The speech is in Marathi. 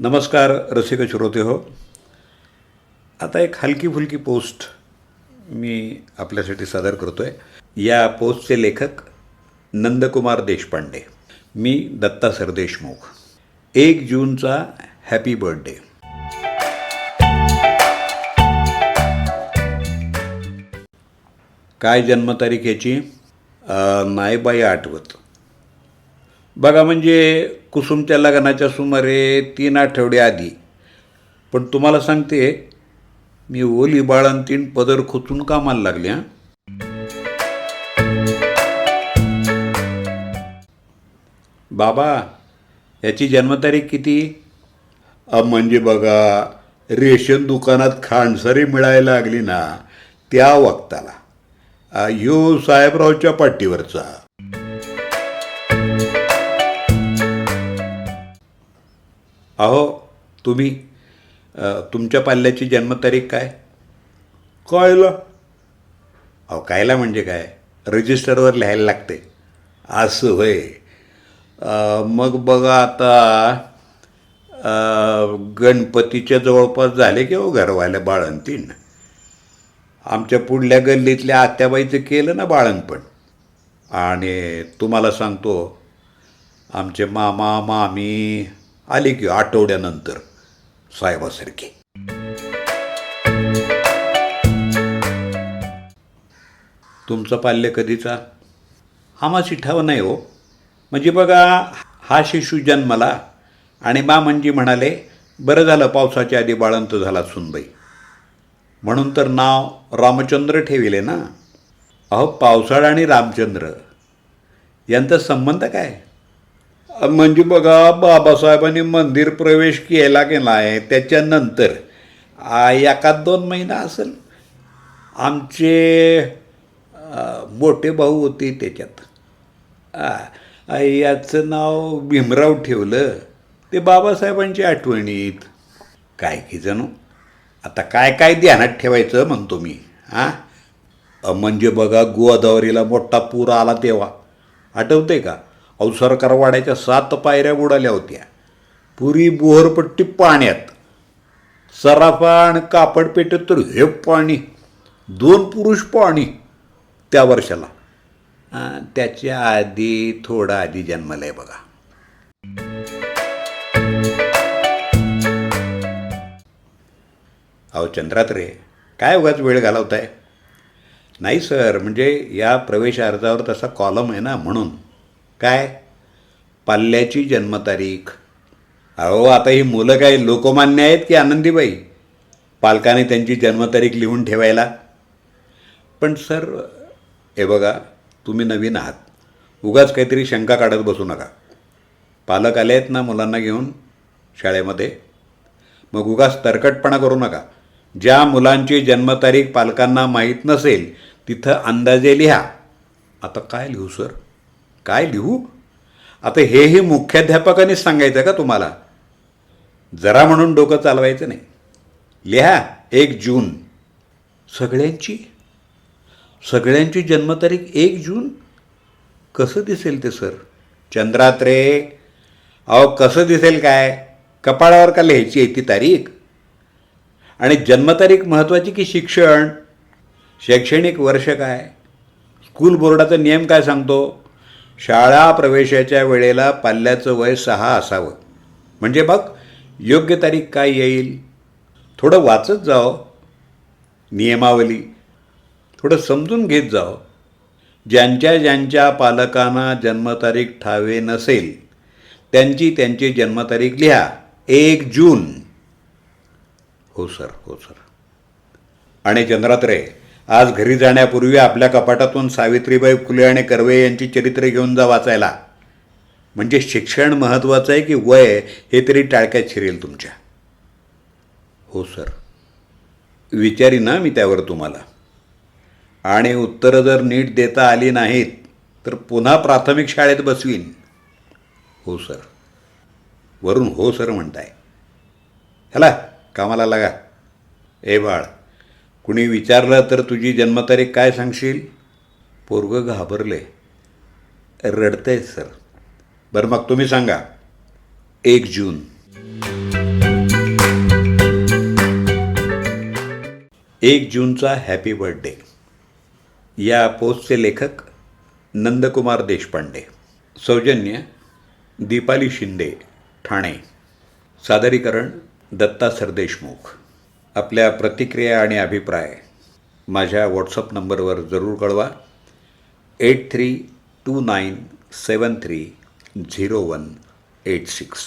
नमस्कार रसिक श्रोते हो. आता एक हलकी फुलकी पोस्ट मी आपल्यासाठी सादर करतो आहे या पोस्टचे लेखक नंदकुमार देशपांडे. मी दत्ता सरदेशमुख. एक जूनचा हॅपी बर्थडे. काय जन्मतारीख याची? नाही बाई आठवत. बघा म्हणजे कुसुमच्या लग्नाच्या सुमारे तीन आठवडे आधी. पण तुम्हाला सांगते मी ओली बाळान तीन पदर खोचून कामाला लागले हां. बाबा याची जन्मतारीख किती? म्हणजे बघा रेशन दुकानात खांडसरी मिळायला लागली ना त्या वक्ताला. अ, ह्यो साहेबरावच्या पाठीवरचा. अहो तुम्ही तुमच्या पाल्याची जन्मतारीख काय? कायला? अहो कायला म्हणजे काय? रजिस्टरवर लिहायला लागते. असं होय. मग बघा आता गणपतीच्या जवळपास झाले की हो घरवाल्या बाळंतीण. आमच्या पुढल्या गल्लीतल्या आत्याबाईचं केलं ना बाळणपण आणि तुम्हाला सांगतो आमचे मामा मामी आले की आठवड्यानंतर साहेबासारखे. तुमचं पाल्य कधीचा? आम्हा ठाव नाही हो. म्हणजे बघा हा शिशू जन्मला आणि बा म्हणजे म्हणाले बरं झालं पावसाच्या आधी बाळंत झाला सुनबाई. म्हणून तर नाव रामचंद्र ठेविले ना. अहो पावसाळा आणि रामचंद्र यांचा संबंध काय? म्हणजे बघा बाबासाहेबांनी मंदिर प्रवेश केला गेला आहे त्याच्यानंतर आ, एकात दोन महिना असेल आमचे मोठे भाऊ होते त्याच्यात. याचं नाव भीमराव ठेवलं. ते बाबासाहेबांच्या आठवणीत. काय की जणू आता काय काय ध्यानात ठेवायचं म्हणतो मी हां म्हणजे बघा गोदावरीला मोठा पूर आला तेव्हा. आठवते का? अहो सरकारवाड्याच्या सात पायऱ्या बुडाल्या होत्या. पुरी बोहरपट्टी पाण्यात. सराफा आणि कापड पेटत तर हे पाणी दोन पुरुष पाणी त्या वर्षाला. त्याच्या आधी थोडा आधी जन्माला आहे बघा. अहो चंद्रात रे काय उगाच वेळ घालवताय? नाही सर म्हणजे या प्रवेश अर्जावर तसा कॉलम आहे ना म्हणून. काय? पाल्याची जन्मतारीख. अहो आता ही मुलं काय लोकमान्य आहेत की आनंदीबाई? पालकाने त्यांची जन्मतारीख लिहून ठेवायला? पण सर हे बघा तुम्ही नवीन आहात. उगाच काहीतरी शंका काढत बसू नका. पालक आले आहेत ना मुलांना घेऊन शाळेमध्ये? मग उगाच तरकटपणा करू नका. ज्या मुलांची जन्मतारीख पालकांना माहीत नसेल तिथं अंदाजे लिहा. आता काय लिहू सर? काय लिहू? आता हेही मुख्याध्यापकानेच सांगायचं का तुम्हाला? जरा म्हणून डोकं चालवायचं नाही. लिहा एक जून. सगळ्यांची? सगळ्यांची जन्मतारीख एक जून? कसं दिसेल ते सर? चंद्रात रे. अहो कसं दिसेल काय? कपाळावर का लिहायची आहे ती तारीख? आणि जन्मतारीख महत्त्वाची की शिक्षण? शैक्षणिक वर्ष काय? स्कूल बोर्डाचा नियम काय सांगतो? शाळा प्रवेशाच्या वेळेला पाल्याचं वय सहा असावं. म्हणजे बघ योग्य तारीख काय येईल? थोडं वाचत जाओ नियमावली. थोडं समजून घेत जाओ ज्यांच्या ज्यांच्या पालकांना जन्मतारीख ठावे नसेल त्यांची त्यांची जन्मतारीख लिहा. एक जून. हो सर हो सर. आणि चंद्रात्रे आज घरी जाण्यापूर्वी आपल्या कपाटातून सावित्रीबाई फुले आणि कर्वे यांची चरित्रे घेऊन जा वाचायला. म्हणजे शिक्षण महत्त्वाचं आहे की वय हे तरी टाळक्यात शिरेल तुमच्या? हो सर. विचारी ना मी त्यावर तुम्हाला. आणि उत्तरं जर नीट देता आली नाहीत तर पुन्हा प्राथमिक शाळेत बसवीन. हो सर. वरून हो सर म्हणताय. चला कामाला लागा. ए बाळ. कुणी विचारलं तर तुझी जन्मतारीख काय सांगशील? पोरगं घाबरले. रडतंय सर. बरं मग तुम्ही सांगा. एक जून. एक जूनचा हॅपी बर्थडे या पोस्टचे लेखक नंदकुमार देशपांडे. सौजन्य दीपाली शिंदे ठाणे. सादरीकरण दत्ता सरदेशमुख. आपल्या प्रतिक्रिया आणि अभिप्राय माझ्या व्हॉट्सअप नंबरवर जरूर कळवा. Eight three two nine seven three zero one eight six